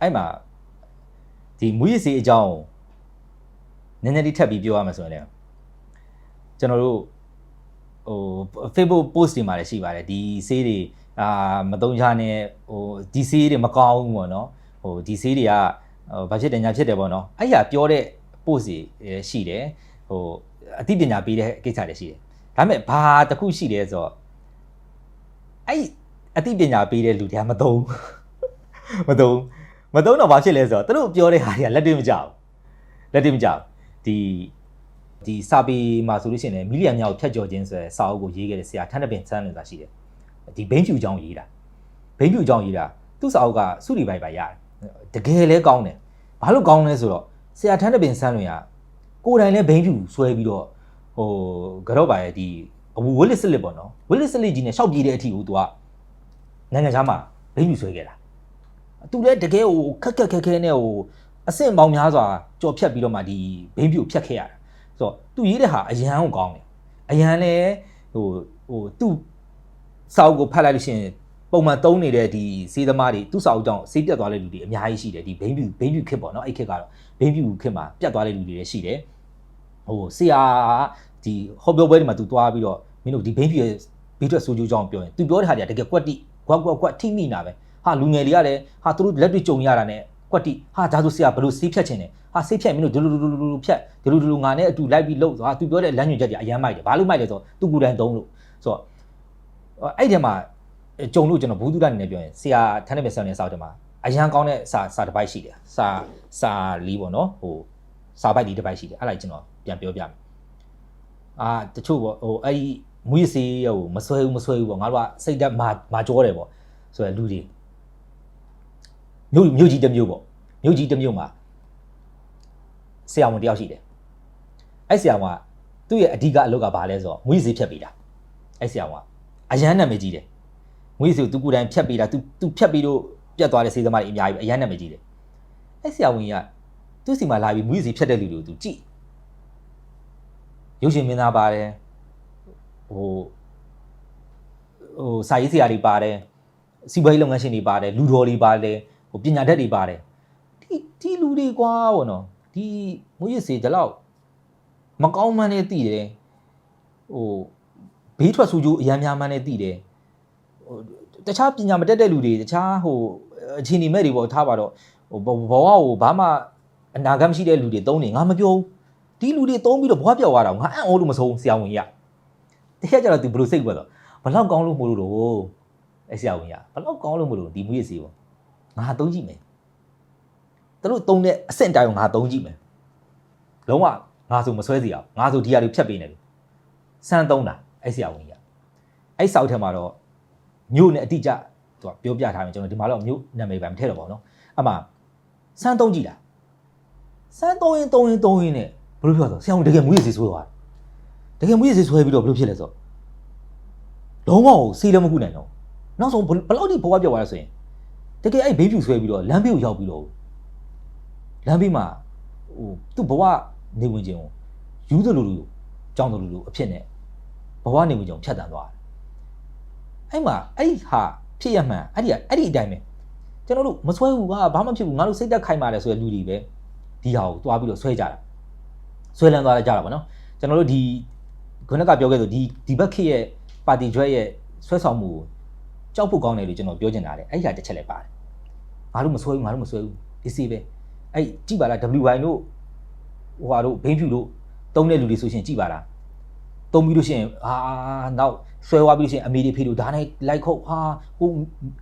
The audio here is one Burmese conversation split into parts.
အဲ့မှာဒီမူရစ်စီအကြောင်းနည်းနည်းလေးထပ်ပြီးပြောရမှာဆိုရင်လည်းကျွန်တော်တို့ဟို Facebook post တွေမှာလည်းရှိပါတယ်ဒီဆေးတွေအာမတုံးချနဲ့ဟိုဒီဆေးတွေမကောင်းဘူးပေါ့နော်ဟိုဒီဆေးတွေကဟိုဘာဖြစ်တယ်ညာဖြစ်တယ်ပေါ့နော်အဲ့ရပြောတဲ့ post တွေရှိတယ်ဟိုအသိပညာပေးတဲ့ကိစ္စတွေရှိတယ်ဒါပေမဲ့ဘာတစ်ခုရှိတယ်ဆိုတော့အဲ့အသိပညာပေးတဲ့လူတွေကမတုံးမတုံး မတုံးတော့ဘာဖြစ်လဲဆိုတော့သူတို့ပြောတဲ့ဟာတွေကလက်တွေ့မကြဘူးလက်တွေ့မကြဘူးဒီဒီစာပေမှာဆိုလို့ရှိရင်လည်းမီလီယံမြောက်ဖြတ်ကျော်ခြင်းဆိုတဲ့စာအုပ်ကိုရေးခဲ့တဲ့ဆရာထန်းတပင်ဆန်းလွင်သာရှိတယ်ဒီဘိန်းဖြူချောင်းရေးတာဘိန်းဖြူချောင်းရေးတာသူ့စာအုပ်ကစုလီပိုင်ပိုင်ရတယ်တကယ်လဲကောင်းတယ်ဘာလို့ကောင်းလဲဆိုတော့ဆရာထန်းတပင်ဆန်းလွင်ကကိုယ်တိုင်လဲဘိန်းဖြူဆွဲပြီးတော့ဟိုကတော့ပါရဲ့ဒီအဝဝလစ်စလစ်ပေါ့နော်ဝလစ်စလစ်ကြီးနဲ့ရှောက်ပြေးတဲ့အထိကိုသူကနိုင်ငံခြားမှာဘိန်းဖြူဆွဲခဲ့တာ သူလည်းတကယ်ဟိုခက်ခက်ခက်ခဲနဲ့ဟိုအဆင့်ပေါင်းများစွာကြော်ဖြတ်ပြီးတော့မှဒီဘိန်းဖြူဖြတ်ခဲ့ရတာဆိုတော့သူရေးတဲ့ဟာအရန်ကိုကောင်းတယ်အရန်လည်းဟိုဟိုသူ့စာအုပ်ကိုဖတ်လိုက်လို့ရှိရင်ပုံမှန်သုံးနေတဲ့ဒီစေးသမားတွေသူ့စာအုပ်ကြောင့်စေးပြတ်သွားတဲ့လူတွေအများကြီးရှိတယ်ဒီဘိန်းဖြူဘိန်းဖြူခစ်ပေါ့နော်အဲ့ခစ်ကတော့ဘိန်းဖြူခစ်မှာပြတ်သွားတဲ့လူတွေလည်းရှိတယ်ဟိုဆရာဒီဟောပြောပွဲတွေမှာသူသွားပြီးတော့မင်းတို့ဒီဘိန်းဖြူရဲ့ဘေးထွက်ဆိုးကျိုးကြောင့်ပြောရင်သူပြောတဲ့ဟာတွေကတကယ်ကွက်တိကွက်ကွက်ကွက်ထိမိနာပဲ ဟာလူငယ်တွေကလည်းဟာသူတို့လက်တွေ့ကြုံရတာနဲ့ကွက်တိဟာဒါဆိုဆရာဘယ်လိုဆေးဖြတ်ချင်လဲဟာဆေးဖြတ်မင်းတို့ဒလူဒလူဒလူဖြတ်ဒလူဒလူငါနဲ့အတူလိုက်ပြီးလှုပ်သွားသူပြောတဲ့လမ်းညွှန်ချက်တွေအရန်မိုက်တယ်ဘာလို့မိုက်လဲဆိုတော့သူကိုယ်တိုင်သုံးလို့ဆိုတော့အဲ့ဒီမှာကြုံလို့ကျွန်တော်ဘူးတုဒအနေနဲ့ပြောရင်ဆရာထန်းနေမြဆန်နေစောက်တယ်မှာအရန်ကောင်းတဲ့စာစာတစ်ပိုက်ရှိတယ်စာစာလေးပေါ့နော်ဟိုစာပိုက်လေးတစ်ပိုက်ရှိတယ်အဲ့ဒါကျွန်တော်ပြန်ပြောပြမယ်အာတချို့ပေါ့ဟိုအဲ့ဒီမွေးစေးဟိုမဆွဲဘူးမဆွဲဘူးပေါ့ငါတို့ကစိတ်ဓာတ်မာမာကြောတယ်ပေါ့ဆိုရလူတွေ မြို့မြို့ကြီးတစ်မြို့ပေါ့မြို့ကြီးတစ်မြို့မှာဆရာဝန်တယောက်ရှိတယ်အဲ့ဆရာဝန်ကသူ့ရဲ့အဓိကအလုပ်ကဘာလဲဆိုတော့မွေးစေးဖြတ်ပေးတာအဲ့ဆရာဝန်ကအရန်နာမည်ကြီးတယ်မွေးစေးကိုသူကိုယ်တိုင်ဖြတ်ပေးတာသူသူဖြတ်ပြီးတော့ပြတ်သွားတဲ့စေးသမားတွေအများကြီးပဲအရန်နာမည်ကြီးတယ်အဲ့ဆရာဝန်ကသူ့စီမှာလာပြီးမွေးစေးဖြတ်တဲ့လူတွေကိုသူကြည့်ရုပ်ရှင်မင်းသားပါတယ်ဟိုဟိုစာရေးဆရာတွေပါတယ်စီးပွားရေးလုပ်ငန်းရှင်တွေပါတယ်လူတော်တွေပါတယ် ဟိုပညာတတ်တွေပါတယ်ဒီဒီလူတွေကွာဘောနော်ဒီမွေးရစေဒီလောက်မကောင်းမှန်းနဲ့တည်တယ်ဟိုဘေးထွက်ဆူကြိုးအရန်များမှန်းနဲ့တည်တယ်ဟိုတခြားပညာမတတ်တဲ့လူတွေတခြားဟိုအခြေအနေမဲ့တွေပေါ့ထားပါတော့ဟိုဘဝကိုဘာမှအနာဂတ်မရှိတဲ့လူတွေတုံးနေငါမပြောဘူးဒီလူတွေတုံးပြီးတော့ဘဝပြောက်သွားတာငါအံ့ဩလို့မဆုံးဆရာဝန်ကြီးတကယ်ကြတော့ तू ဘယ်လိုစိတ်ပဲတော့ဘလောက်ကောင်းလို့မလို့တော့အဲ့ဆရာဝန်ကြီးဘလောက်ကောင်းလို့မလို့ဒီမွေးရစီပေါ့ ငါသုံးကြည့်မယ်သူတို့သုံးတဲ့အဆင့်တိုင်းကိုငါသုံးကြည့်မယ်လုံးဝငါဆိုမဆွဲစီအောင်ငါဆိုဒီဟာတွေဖြတ်ပေးနေလို့စမ်းသုံးတာအဲ့ဆရာဝန်ကြီးအဲ့စောက်ထဲမှာတော့မြို့နဲ့အတိအကျသူကပြောပြထားမယ်ကျွန်တော်ဒီမှာတော့မြို့နာမည်ပဲမထည့်တော့ပါဘူးเนาะအမှစမ်းသုံးကြည့်တာစမ်းသုံးရင်သုံးရင်သုံးရင်နဲ့ဘယ်လိုပြောတော့ဆရာဝန်တကယ်မွေးရစီဆွဲသွားတယ်တကယ်မွေးရစီဆွဲပြီးတော့ဘယ်လိုဖြစ်လဲဆိုတော့လုံးဝကိုစီးလည်းမခုနိုင်တော့နောက်ဆုံးဘယ်လောက်ထိဘဝပြောက်သွားလဲဆိုရင် တကယ်အဲ့ဘေးဖြူဆွဲပြီးတော့လမ်းဘေးကိုရောက်ပြီးတော့လမ်းဘေးမှာဟိုသူ့ဘဝနေဝင်ခြင်းကိုယူသလိုလိုကြောင်းသလိုလိုအဖြစ်နဲ့ဘဝနေဝင်ခြင်းကိုဖြတ်တန်းသွားတယ်အဲ့မှာအဲ့ဒီဟာဖြစ်ရမှန်အဲ့ဒီအဲ့ဒီအတိုင်းပဲကျွန်တော်တို့မဆွဲဘူးကဘာမှဖြစ်ဘူးငါတို့စိတ်သက်ခိုင်ပါတယ်ဆိုတဲ့လူတွေပဲဒီဟာကိုတွားပြီးတော့ဆွဲကြတာဆွဲလန်းသွားကြတာပေါ့နော်ကျွန်တော်တို့ဒီခုနကပြောခဲ့ဆိုဒီဒီဘက်ခေရဲ့ပါတီကျွဲရဲ့ဆွဲဆောင်မှုကို ကြောက်ဖို့ကောင်းတယ်လို့ကျွန်တော်ပြောချင်တာလေအဲ့ဒီဟာတစ်ချက်လည်းပါတယ်ငါတို့မဆွဲဘူးငါတို့မဆွဲဘူးဒီစီပဲအဲ့ကြည့်ပါလား WY တို့ဟိုဟာတို့ဘိန်းဖြူတို့တုံးတဲ့လူတွေဆိုရှင်ကြည့်ပါလားတုံးပြီးလို့ရှိရင်အာနောက်ဆွဲသွားပြီးလို့ရှိရင်အမေတွေဖေတို့ဒါနဲ့လိုက်ခုတ်ဟာဟို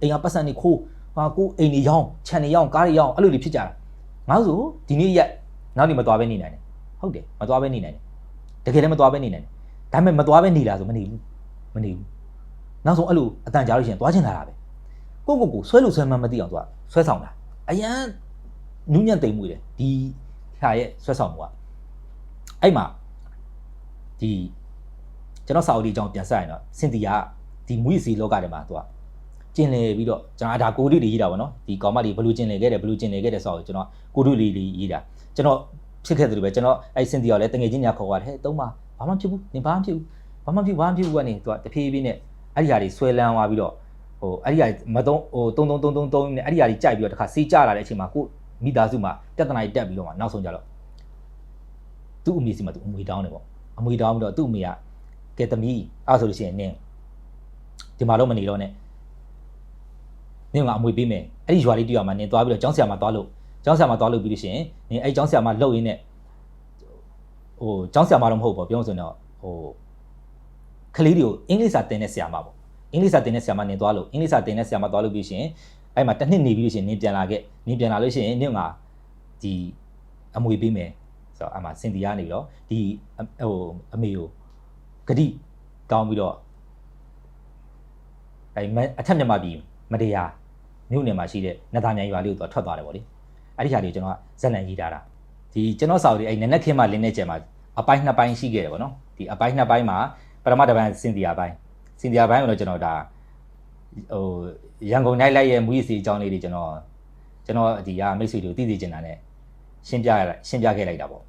အိမ်ကပတ်စံနေခိုးဟာကိုအိမ်နေရောင်းခြံနေရောင်းကားတွေရောင်းအဲ့လိုတွေဖြစ်ကြတာငါဆိုဒီနေ့ရက်နောက်နေ့မသွားဘဲနေနိုင်တယ်ဟုတ်တယ်မသွားဘဲနေနိုင်တယ်တကယ်လည်းမသွားဘဲနေနိုင်တယ်ဒါပေမဲ့မသွားဘဲနေလားဆိုမနေဘူးမနေဘူး နောက်ဆုံးအဲ့လိုအတန်ကြားလို့ရှိရင်သွားချင်လာတာပဲကိုကိုကိုဆွဲလို့ဆွဲမှမသိအောင်သူကဆွဲဆောင်တာအရန်နူးညံ့သိမ်မွေတယ်ဒီဟာရဲ့ဆွဲဆောင်မှုကအဲ့မှာဒီကျွန်တော်စာအုပ်ဒီအကြောင်းပြန်ဆက်ရင်တော့စင်တီယာဒီမွေးစီလောကထဲမှာသူကကျင်လည်ပြီးတော့ကျွန်တော်ဒါကိုရီတွေရေးတာပေါ့နော်ဒီကောင်မလေးဘလူးကျင်လည်ခဲ့တယ်ဘလူးကျင်လည်ခဲ့တယ်ဆိုတော့ကျွန်တော်ကိုရီလေးလေးရေးတာကျွန်တော်ဖြစ်ခဲ့တယ်လို့ပဲကျွန်တော်အဲ့စင်တီယာလည်းတငယ်ချင်းညာခေါ်သွားတယ်ဟဲ့တုံးပါဘာမှဖြစ်ဘူးနင်ဘာမှဖြစ်ဘူးဘာမှဖြစ်ဘာမှဖြစ်ဘူးကနေသူကတဖြည်းဖြည်းနဲ့ အဲ့ဒီဟာတွေဆွဲလန်းသွားပြီးတော့ဟဟိုအဲ့ဒီဟာမသုံးဟို3333နဲ့အဲ့ဒီဟာကြီးကြိုက်ပြီးတော့တခါစေးကြလာတဲ့အချိန်မှာကိုမိသားစုမှာပြဿနာကြီးတက်ပြီးတော့မှနောက်ဆုံးကြတော့သူ့အမေစီမှာသူအမွေတောင်းတယ်ပေါ့အမွေတောင်းပြီးတော့သူ့အမေကကဲသမီးအဲ့ဆိုလို့ရှိရင်နင်းဒီမှာတော့မနေတော့နဲ့နင်းကအမွေပေးမယ်အဲ့ဒီရွာလေးတူရမှာနင်းသွားပြီးတော့ကျောင်းဆရာမသွားလို့ကျောင်းဆရာမသွားလို့ပြီးလို့ရှိရင်နင်းအဲ့ကျောင်းဆရာမလှုပ်ရင်းနဲ့ဟိုကျောင်းဆရာမတော့မဟုတ်ပေါ့ပြောဆိုရင်တော့ဟို ကလေးတွေကိုအင်္ဂလိပ်စာသင်တဲ့ဆရာမပေါ့အင်္ဂလိပ်စာသင်တဲ့ဆရာမနင်းသွားလို့အင်္ဂလိပ်စာသင်တဲ့ဆရာမသွားလို့ပြီးရှင်အဲ့မှာတစ်နှစ်နေပြီးလို့ရှင်နင်းပြန်လာခဲ့နင်းပြန်လာလို့ရှိရင်နင်းကဒီအမွေပေးမယ်ဆိုတော့အမှစင်တီယာနေပြီးတော့ဒီဟိုအမေကိုဂတိတောင်းပြီးတော့အဲ့အထက်မြန်မာပြည်မတရားမြို့နယ်မှာရှိတဲ့နသားမြိုင်ရွာလေးကိုသူထွက်သွားတယ်ဗောလေအဲ့ဒီခါလေးကျွန်တော်ကဇက်လန်ရေးထားတာဒီကျွန်တော်စာအုပ်လေးအဲ့နက်နက်ခင်းမှလင်းနေကြမှာအပိုင်းနှစ်ပိုင်းရှိခဲ့တယ်ဗောနော်ဒီအပိုင်းနှစ်ပိုင်းမှာ ပထမတစ်ပိုင်းစင်တီယာပိုင်းစင်တီယာပိုင်းကိုတော့ကျွန်တော်ဒါဟိုရန်ကုန်နိုင်လိုက်ရဲ့မူရစီအကြောင်းလေးတွေကျွန်တော်ကျွန်တော်ဒီကမိတ်ဆွေတို့သိသိချင်တာ ਨੇ ရှင်းပြရရှင်းပြခဲ့လိုက်တာပေါ့